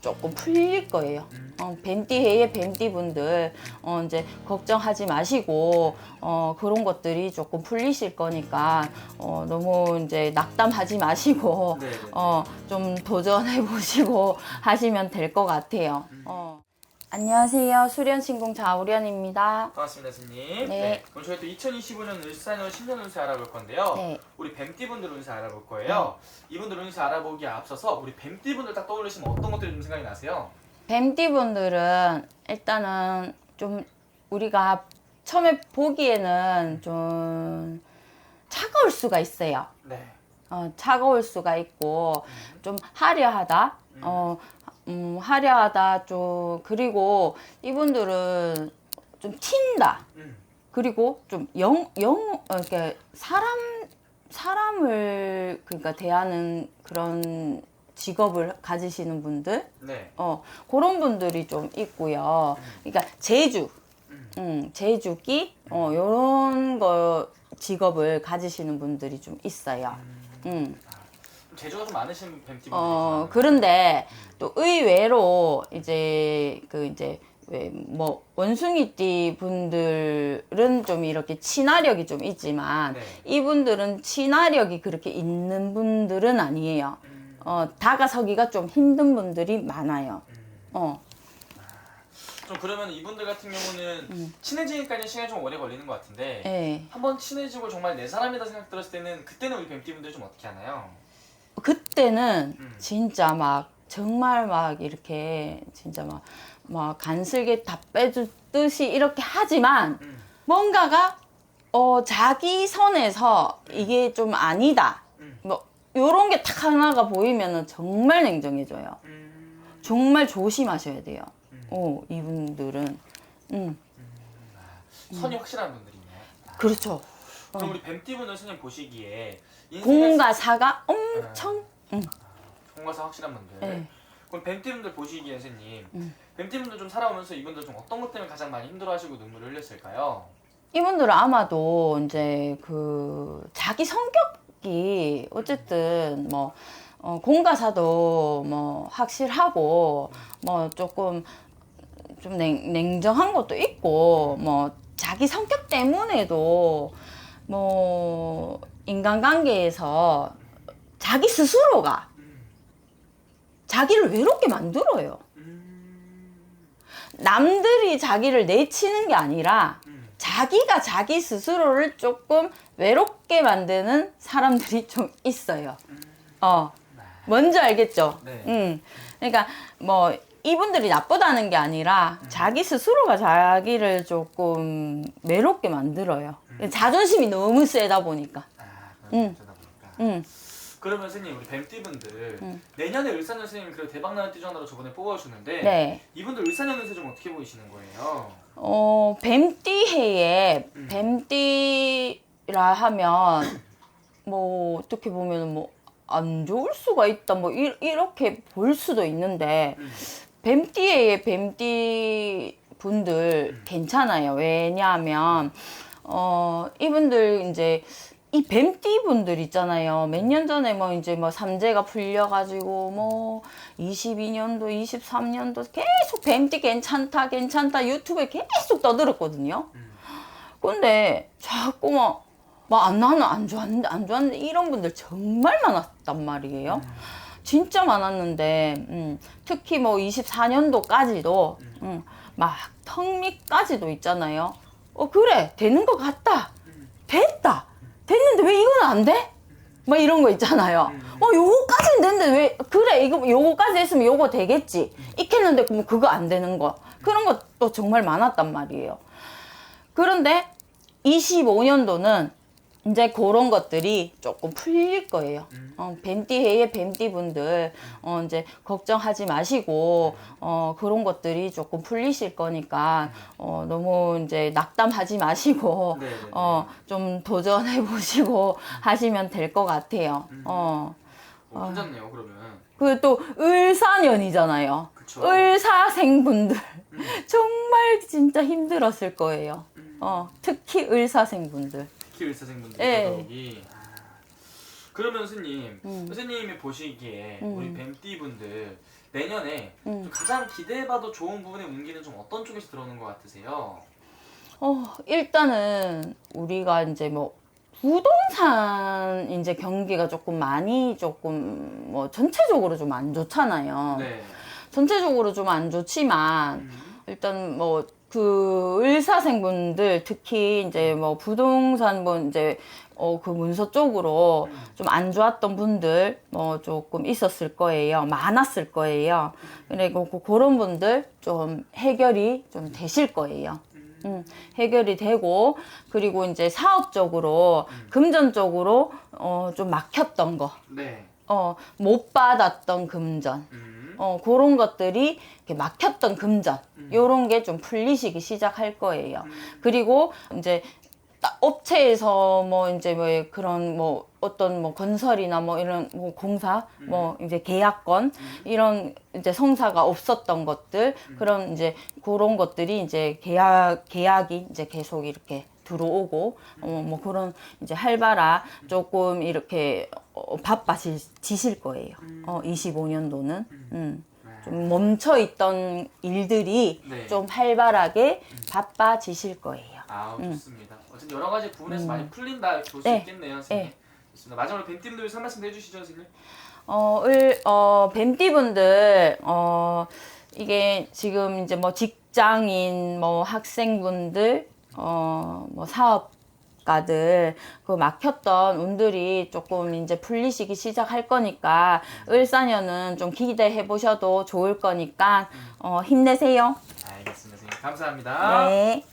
조금 풀릴 거예요. 어, 뱀띠해의 뱀띠 분들 어, 이제 걱정하지 마시고 어, 그런 것들이 조금 풀리실 거니까 어, 너무 이제 낙담하지 마시고 네, 네. 어, 좀 도전해 보시고 하시면 될 것 같아요. 어. 안녕하세요. 수련신공 자우련입니다. 반갑습니다, 스님. 네. 그럼 저희 또 2025년 을사년 10년 운세 알아볼 건데요. 네. 우리 뱀띠분들 운세 알아볼 거예요. 이분들 운세 알아보기에 앞서서 우리 뱀띠분들 딱 떠올리시면 어떤 것들이 좀 생각이 나세요? 뱀띠 분들은 일단은 좀 우리가 처음에 보기에는 좀 차가울 수가 있어요. 네. 어, 차가울 수가 있고 좀 화려하다. 어, 음, 화려하다 좀 그리고 이분들은 좀 튄다. 음. 그리고 좀 영, 영, 어, 이렇게 사람, 사람을 그러니까 대하는 그런 직업을 가지시는 분들, 네. 어, 그런 분들이 좀 있고요. 그러니까 제주, 음. 음, 제주기, 어, 요런 거 직업을 가지시는 분들이 좀 있어요. 음. 재주가 좀 많으신 뱀띠분들. 어, 그런데 또 의외로 이제 그 이제 왜 뭐 원숭이띠 분들은 좀 이렇게 친화력이 좀 있지만 네. 이분들은 친화력이 그렇게 있는 분들은 아니에요. 어, 다가서기가 좀 힘든 분들이 많아요. 어, 좀 그러면 이분들 같은 경우는 친해지기까지 시간이 좀 오래 걸리는 것 같은데 음. 예. 한번 친해지고 정말 내 사람이다 생각 들었을 때는 그때는 우리 뱀띠분들 좀 어떻게 하나요? 그때는 음. 진짜 막 정말 막 이렇게 진짜 막, 막 간슬게 다 빼주듯이 이렇게 하지만 음. 뭔가가 어 자기 선에서 이게 좀 아니다 음. 뭐 요런 게 딱 하나가 보이면은 정말 냉정해져요 음. 정말 조심하셔야 돼요 음. 어 이분들은 음 선이 확실한 분들이네요. 아. 그렇죠 그럼 우리 뱀띠분들 선생님 보시기에 공과 사가 엄청 음. 공과사 확실한 분들. 네. 그럼 뱀띠분들 보시기에 선생님, 음. 뱀띠분들 좀 살아오면서 이분들 좀 어떤 것 때문에 가장 많이 힘들어하시고 눈물을 흘렸을까요? 이분들은 아마도 이제 그 자기 성격이 어쨌든 뭐 어, 공가사도 뭐 확실하고 뭐 조금 좀 냉, 냉정한 것도 있고 뭐 자기 성격 때문에도 뭐 인간관계에서 자기 스스로가 자기를 외롭게 만들어요. 남들이 자기를 내치는 게 아니라 음. 자기가 자기 스스로를 조금 외롭게 만드는 사람들이 좀 있어요. 어, 뭔지 알겠죠? 네. 음. 그러니까 뭐 이분들이 나쁘다는 게 아니라 자기 스스로가 자기를 조금 외롭게 만들어요. 자존심이 너무 세다 보니까. 아, 음. 음. 그러면 선생님 우리 뱀띠분들 음. 내년에 을사년 선생님 그래도 대박나는 하나로 저번에 뽑아주셨는데 네. 이분들 을사년 운세 좀 어떻게 보이시는 거예요? 어, 뱀띠 해에 음. 뱀띠라 하면 뭐 어떻게 보면 뭐 안 좋을 수가 있다 뭐 이, 이렇게 볼 수도 있는데 음. 뱀띠해의 뱀띠 분들 괜찮아요. 왜냐하면 어 이분들 이제 이 뱀띠 분들 있잖아요. 몇 년 전에 뭐 이제 뭐 삼재가 풀려가지고 뭐 22년도, 23년도 계속 뱀띠 괜찮다, 괜찮다 유튜브에 계속 떠들었거든요. 근데 자꾸 막, 막안 나는 안 좋았는데, 안 좋았는데 이런 분들 정말 많았단 말이에요. 진짜 많았는데, 음, 특히 뭐 24년도까지도, 음, 막 턱밑까지도 있잖아요. 어, 그래, 되는 것 같다. 됐다. 됐는데 왜 이건 안 돼? 막 이런 거 있잖아요. 어, 요거까지는 됐는데 왜, 그래, 이거, 요거까지 했으면 요거 되겠지. 익혔는데 그럼 그거 안 되는 거. 그런 것도 정말 많았단 말이에요. 그런데 25년도는 이제 그런 것들이 조금 풀릴 거예요. 어, 뱀띠 해의 뱀띠 분들, 어, 이제 걱정하지 마시고, 어, 그런 것들이 조금 풀리실 거니까, 어, 너무 이제 낙담하지 마시고. 어, 좀 도전해 보시고 하시면 될 것 같아요. 어. 어, 괜찮네요 그러면. 그 또 을사년이잖아요. 그쵸. 을사생분들 정말 진짜 힘들었을 거예요. 어, 특히 을사생분들. 특히 의사생분들 네. 더더욱이 아. 그러면 선생님 음. 선생님이 보시기에 음. 우리 뱀띠 분들 내년에 음. 좀 가장 기대해봐도 좋은 부분의 운기는 좀 어떤 쪽에서 들어오는 것 같으세요? 어, 일단은 우리가 이제 뭐 부동산 이제 경기가 조금 많이 조금 뭐 전체적으로 좀 안 좋잖아요. 네. 전체적으로 좀 안 좋지만 음. 일단 뭐 그 의사생분들 특히 이제 뭐 부동산 뭐 이제 어 그 문서 쪽으로 좀 안 좋았던 분들 뭐 조금 있었을 거예요. 많았을 거예요. 그리고 그- 그런 분들 좀 해결이 좀 되실 거예요. 음, 해결이 되고 그리고 이제 사업적으로 금전적으로 어 좀 막혔던 거. 네. 어, 못 받았던 금전. 음. 어, 그런 것들이 막혔던 금전. 요런 게 좀 풀리시기 시작할 거예요. 그리고 이제 딱 업체에서 뭐 이제 뭐 그런 뭐 어떤 뭐 건설이나 뭐 이런 뭐 공사 뭐 이제 계약건 이런 이제 성사가 없었던 것들 그런 이제 그런 것들이 이제 계약 계약이 이제 계속 이렇게 들어오고 어, 뭐 그런 이제 활발하 조금 이렇게 어, 바빠지실 거예요. 어 25년도는 음. 좀 멈춰 있던 일들이 네. 좀 활발하게 바빠지실 거예요. 아 좋습니다. 어쨌든 여러 가지 부분에서 많이 풀린다 이렇게 볼수 네. 있겠네요, 선생님. 네. 좋습니다. 마지막으로 위해서 한 말씀 해주시죠, 선생님. 어, 을, 어, 뱀띠분들, 어, 이게 지금 이제 뭐 직장인, 뭐 학생분들, 어, 뭐 사업 가들, 그 막혔던 운들이 조금 이제 풀리시기 시작할 거니까, 을사년은 좀 기대해 보셔도 좋을 거니까, 어, 힘내세요. 알겠습니다, 선생님. 감사합니다. 네.